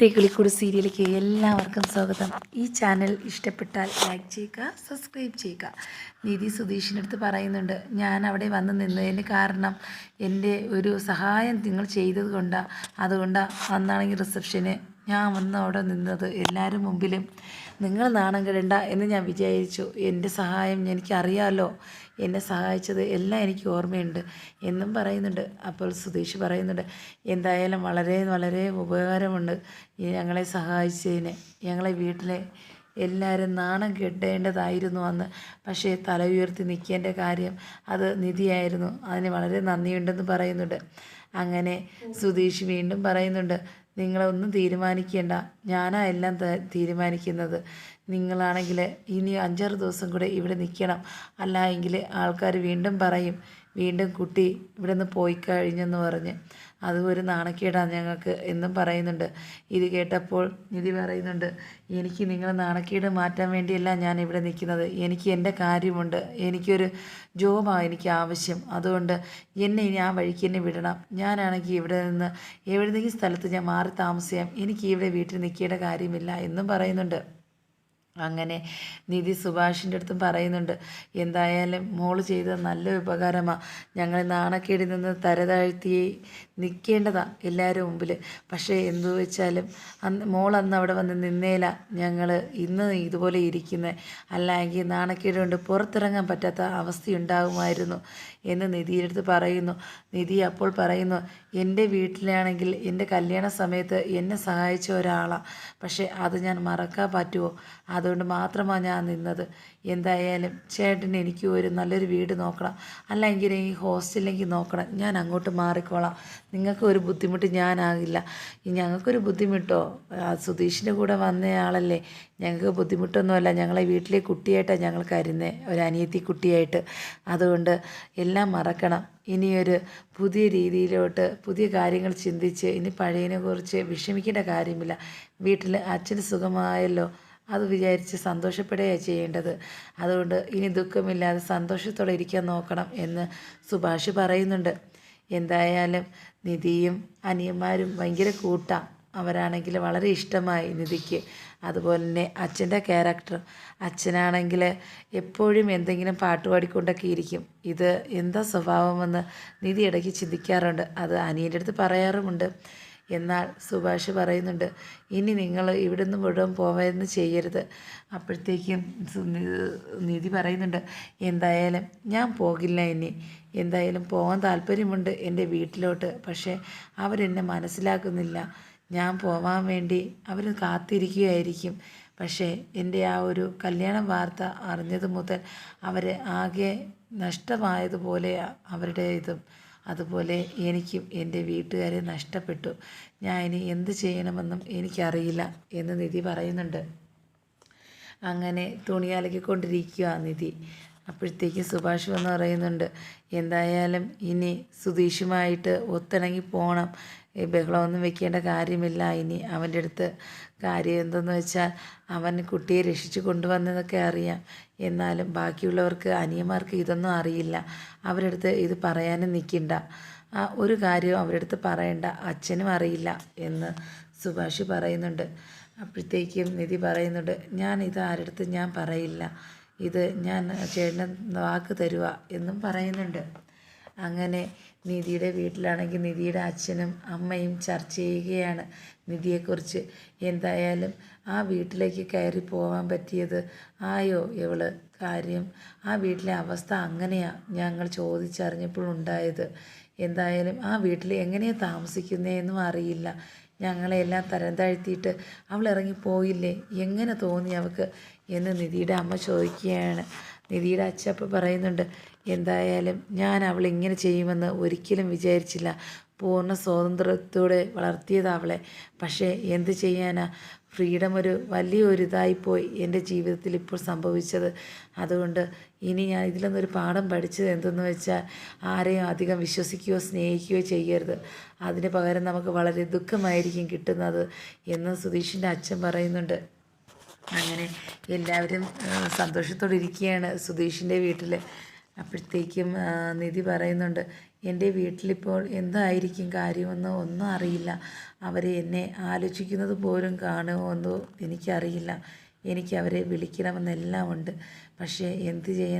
തേക്കിളിക്കൂട് സീരിയലിലേക്ക് എല്ലാവർക്കും സ്വാഗതം. ഈ ചാനൽ ഇഷ്ടപ്പെട്ടാൽ ലൈക്ക് ചെയ്യുക സബ്സ്ക്രൈബ് ചെയ്യുക. നിധി സുധീഷിന്റെ അടുത്ത് പറയുന്നുണ്ട് ഞാൻ അവിടെ വന്ന് നിന്നതിന് കാരണം എന്റെ ഒരു സഹായം നിങ്ങൾ ചെയ്തത് കൊണ്ടാണ് അതുകൊണ്ടാണ് അന്നാണെങ്കിൽ റിസപ്ഷന്. ഞാൻ വന്ന് അവിടെ നിന്നത് എല്ലാവരും മുമ്പിലും നിങ്ങൾ നാണം കെടണ്ട എന്ന് ഞാൻ വിചാരിച്ചു. എന്റെ സഹായം എനിക്കറിയാമല്ലോ എന്നെ സഹായിച്ചത് എല്ലാം എനിക്ക് ഓർമ്മയുണ്ട് എന്നും പറയുന്നുണ്ട്. അപ്പോൾ സുധീഷ് പറയുന്നുണ്ട് എന്തായാലും വളരെ വളരെ ഉപകാരമുണ്ട് ഞങ്ങളെ സഹായിച്ചതിന്. ഞങ്ങളെ വീട്ടിലെ എല്ലാവരും നാണം കെട്ടേണ്ടതായിരുന്നു അന്ന്. പക്ഷേ തല ഉയർത്തി നിൽക്കേണ്ട കാര്യം അത് നിധിയായിരുന്നു. അതിന് വളരെ നന്ദിയുണ്ടെന്ന് പറയുന്നുണ്ട്. അങ്ങനെ സുധീഷ് വീണ്ടും പറയുന്നുണ്ട് നിങ്ങളൊന്നും തീരുമാനിക്കേണ്ട. ഞാനാ എല്ലാം തീരുമാനിക്കുന്നത്. നിങ്ങളാണെങ്കിൽ ഇനി അഞ്ചാറ് ദിവസം കൂടെ ഇവിടെ നിൽക്കണം അല്ല എങ്കിൽ ആൾക്കാർ വീണ്ടും പറയും വീണ്ടും കുട്ടി ഇവിടെ നിന്ന് പോയി കഴിഞ്ഞെന്ന് പറഞ്ഞ്. അതും ഒരു നാണക്കേടാണ് ഞങ്ങൾക്ക് എന്നും പറയുന്നുണ്ട്. ഇത് കേട്ടപ്പോൾ നിധി പറയുന്നുണ്ട് എനിക്ക് നിങ്ങൾ നാണക്കേട് മാറ്റാൻ വേണ്ടിയല്ല ഞാൻ ഇവിടെ നിൽക്കുന്നത്. എനിക്ക് എന്റെ കാര്യമുണ്ട്. എനിക്കൊരു ജോബാണ് എനിക്ക് ആവശ്യം. അതുകൊണ്ട് എന്നെ ഇനി ആ വഴിക്ക് എന്നെ വിടണം. ഞാനാണെങ്കിൽ ഇവിടെ നിന്ന് എവിടെന്നെങ്കിലും സ്ഥലത്ത് ഞാൻ മാറി താമസിക്കാം എനിക്ക് ഇവിടെ വീട്ടിൽ നിൽക്കേണ്ട കാര്യമില്ല എന്നും പറയുന്നുണ്ട്. അങ്ങനെ നിധി സുഭാഷിന്റെ അടുത്തും പറയുന്നുണ്ട് എന്തായാലും മോൾ ചെയ്ത നല്ല ഉപകാരമാണ് ഞങ്ങളെ നാണക്കേടിൽ നിന്ന് തരതാഴ്ത്തി നിൽക്കേണ്ടതാ എല്ലാവരും മുമ്പിൽ പക്ഷേ എന്തു വെച്ചാലും അന്ന് മോൾ അന്ന് അവിടെ വന്ന് നിന്നേല. ഞങ്ങൾ ഇന്ന് ഇതുപോലെ ഇരിക്കുന്നത് അല്ലെങ്കിൽ നാണക്കേട് കൊണ്ട് പുറത്തിറങ്ങാൻ പറ്റാത്ത അവസ്ഥയുണ്ടാകുമായിരുന്നു എന്ന് നിധിയുടെ അടുത്ത് പറയുന്നു. നിധി അപ്പോൾ പറയുന്നു എന്റെ വീട്ടിലാണെങ്കിൽ എന്റെ കല്യാണ സമയത്ത് എന്നെ സഹായിച്ച ഒരാളാണ് പക്ഷേ അത് ഞാൻ മറക്കാൻ പറ്റുമോ അതുകൊണ്ട് മാത്രമാണ് ഞാൻ നിന്നത്. എന്തായാലും ചേട്ടൻ എനിക്ക് ഒരു നല്ലൊരു വീട് നോക്കണം. അല്ലെങ്കിൽ ഈ ഹോസ്റ്റലിലേക്ക് നോക്കണം. ഞാൻ അങ്ങോട്ട് മാറിക്കോളാം. നിങ്ങൾക്ക് ഒരു ബുദ്ധിമുട്ട് ഞാനാകില്ല. ഞങ്ങൾക്കൊരു ബുദ്ധിമുട്ടോ? ആ സുധീഷിന്റെ കൂടെ വന്നയാളല്ലേ ഞങ്ങൾക്ക് ബുദ്ധിമുട്ടൊന്നുമല്ല. ഞങ്ങളെ വീട്ടിലെ കുട്ടിയായിട്ടാണ് ഞങ്ങൾ കരുന്നത് ഒരു അനിയത്തി കുട്ടിയായിട്ട്. അതുകൊണ്ട് എല്ലാം മറക്കണം. ഇനിയൊരു പുതിയ രീതിയിലോട്ട് പുതിയ കാര്യങ്ങൾ ചിന്തിച്ച് ഇനി പഴയതിനെക്കുറിച്ച് വിഷമിക്കേണ്ട കാര്യമില്ല. വീട്ടിൽ അച്ഛന് സുഖമായല്ലോ. അത് വിചാരിച്ച് സന്തോഷപ്പെടുകയാണ് ചെയ്യേണ്ടത്. അതുകൊണ്ട് ഇനി ദുഃഖമില്ലാതെ സന്തോഷത്തോടെ ഇരിക്കാൻ നോക്കണം എന്ന് സുഭാഷ് പറയുന്നുണ്ട്. എന്തായാലും നിധിയും അനിയന്മാരും ഭയങ്കര കൂട്ടാം. അവരാണെങ്കിൽ വളരെ ഇഷ്ടമായി നിധിക്ക്. അതുപോലെ തന്നെ അച്ഛന്റെ ക്യാരക്ടർ അച്ഛനാണെങ്കിൽ എപ്പോഴും എന്തെങ്കിലും പാട്ട് പാടിക്കൊണ്ടൊക്കെ ഇരിക്കും. ഇത് എന്താ സ്വഭാവമെന്ന് നിധി ഇടയ്ക്ക് ചിന്തിക്കാറുണ്ട്. അത് അനിയന്റെ അടുത്ത് പറയാറുമുണ്ട്. എന്നാൽ സുഭാഷ് പറയുന്നുണ്ട് ഇനി നിങ്ങൾ ഇവിടുന്ന് മുഴുവൻ പോവെന്ന് ചെയ്യരുത്. അപ്പോഴത്തേക്കും നിധി പറയുന്നുണ്ട് എന്തായാലും ഞാൻ പോകില്ല ഇനി. എന്തായാലും പോകാൻ താല്പര്യമുണ്ട് എന്റെ വീട്ടിലോട്ട് പക്ഷേ അവരെന്നെ മനസ്സിലാക്കുന്നില്ല. ഞാൻ പോവാൻ വേണ്ടി അവർ കാത്തിരിക്കുകയായിരിക്കും. പക്ഷേ എന്റെ ആ ഒരു കല്യാണ വാർത്ത അറിഞ്ഞത് മുതൽ അവർ ആകെ നഷ്ടമായതുപോലെ അവരുടെ ഇതും. അതുപോലെ എനിക്കും എന്റെ വീട്ടുകാരെ നഷ്ടപ്പെട്ടു. ഞാൻ ഇനി എന്ത് ചെയ്യണമെന്നും എനിക്കറിയില്ല എന്ന് നിധി പറയുന്നുണ്ട്. അങ്ങനെ തുണി അലക്കിക്കൊണ്ടിരിക്കുക നിധി. അപ്പോഴത്തേക്കും സുഭാഷ് വന്ന് പറയുന്നുണ്ട് എന്തായാലും ഇനി സുധീഷുമായിട്ട് ഒത്തിണങ്ങി പോകണം ഈ ബഹളമൊന്നും വെക്കേണ്ട കാര്യമില്ല. ഇനി അവന്റെ അടുത്ത് കാര്യം എന്തെന്ന് വെച്ചാൽ അവൻ കുട്ടിയെ രക്ഷിച്ചു കൊണ്ടുവന്നതൊക്കെ അറിയാം. എന്നാലും ബാക്കിയുള്ളവർക്ക് അനിയന്മാർക്ക് ഇതൊന്നും അറിയില്ല. അവരുടെ അടുത്ത് ഇത് പറയാനും നിൽക്കണ്ട. ആ ഒരു കാര്യവും അവരുടെ അടുത്ത് പറയണ്ട. അച്ഛനും അറിയില്ല എന്ന് സുഭാഷ് പറയുന്നുണ്ട്. അപ്പോഴത്തേക്കും നിധി പറയുന്നുണ്ട് ഞാൻ ഇത് ആരുടെ ഞാൻ പറയില്ല. ഇത് ഞാൻ ചേട്ടൻ വാക്ക് തരുക എന്നും പറയുന്നുണ്ട്. അങ്ങനെ നിധിയുടെ വീട്ടിലാണെങ്കിൽ നിധിയുടെ അച്ഛനും അമ്മയും ചർച്ച ചെയ്യുകയാണ്. നിധിയെക്കുറിച്ച് എന്തായാലും ആ വീട്ടിലേക്ക് കയറി പോകാൻ പറ്റിയത് ആയോ ഇവൾ? കാര്യം ആ വീട്ടിലെ അവസ്ഥ അങ്ങനെയാണ് ഞങ്ങൾ ചോദിച്ചറിഞ്ഞപ്പോഴുണ്ടായത് എന്തായാലും ആ വീട്ടിൽ എങ്ങനെയാണ് താമസിക്കുന്നതെന്നും അറിയില്ല. ഞങ്ങളെല്ലാം തരം താഴ്ത്തിയിട്ട് അവൾ ഇറങ്ങിപ്പോയില്ലേ എങ്ങനെ തോന്നി അവൾക്ക്? എന്ന് നിധിയുടെ അമ്മ ചോദിക്കുകയാണ്. നിധിയുടെ അച്ഛപ്പ പറയുന്നുണ്ട് എന്തായാലും ഞാൻ അവൾ ഇങ്ങനെ ചെയ്യുമെന്ന് ഒരിക്കലും വിചാരിച്ചില്ല. പൂർണ സ്വാതന്ത്ര്യത്തോടെ വളർത്തിയത് അവളെ. പക്ഷേ എന്ത് ചെയ്യാനാ? ഫ്രീഡം ഒരു വലിയൊരു ഇതായിപ്പോയി എന്റെ ജീവിതത്തിൽ ഇപ്പോൾ സംഭവിച്ചത്. അതുകൊണ്ട് ഇനി ഞാൻ ഇതിൽ നിന്നൊരു പാഠം പഠിച്ചത് എന്തെന്ന് വെച്ചാൽ ആരെയും അധികം വിശ്വസിക്കുകയോ സ്നേഹിക്കുകയോ ചെയ്യരുത്. അതിന് പകരം നമുക്ക് വളരെ ദുഃഖമായിരിക്കും കിട്ടുന്നത് എന്ന് സുധീഷിന്റെ അച്ഛൻ പറയുന്നുണ്ട്. അങ്ങനെ എല്ലാവരും സന്തോഷത്തോടെ ഇരിക്കുകയാണ് സുധീഷിന്റെ വീട്ടിൽ. അപ്പോഴത്തേക്കും നിധി പറയുന്നുണ്ട് എന്റെ വീട്ടിലിപ്പോൾ എന്തായിരിക്കും കാര്യമെന്ന് ഒന്നും അറിയില്ല. അവർ എന്നെ ആലോചിക്കുന്നത് പോലും കാണുമോ എന്നോ എനിക്കറിയില്ല. എനിക്ക് അവരെ വിളിക്കണമെന്നെല്ലാം ഉണ്ട്. പക്ഷേ എന്ത് ചെയ്യാൻ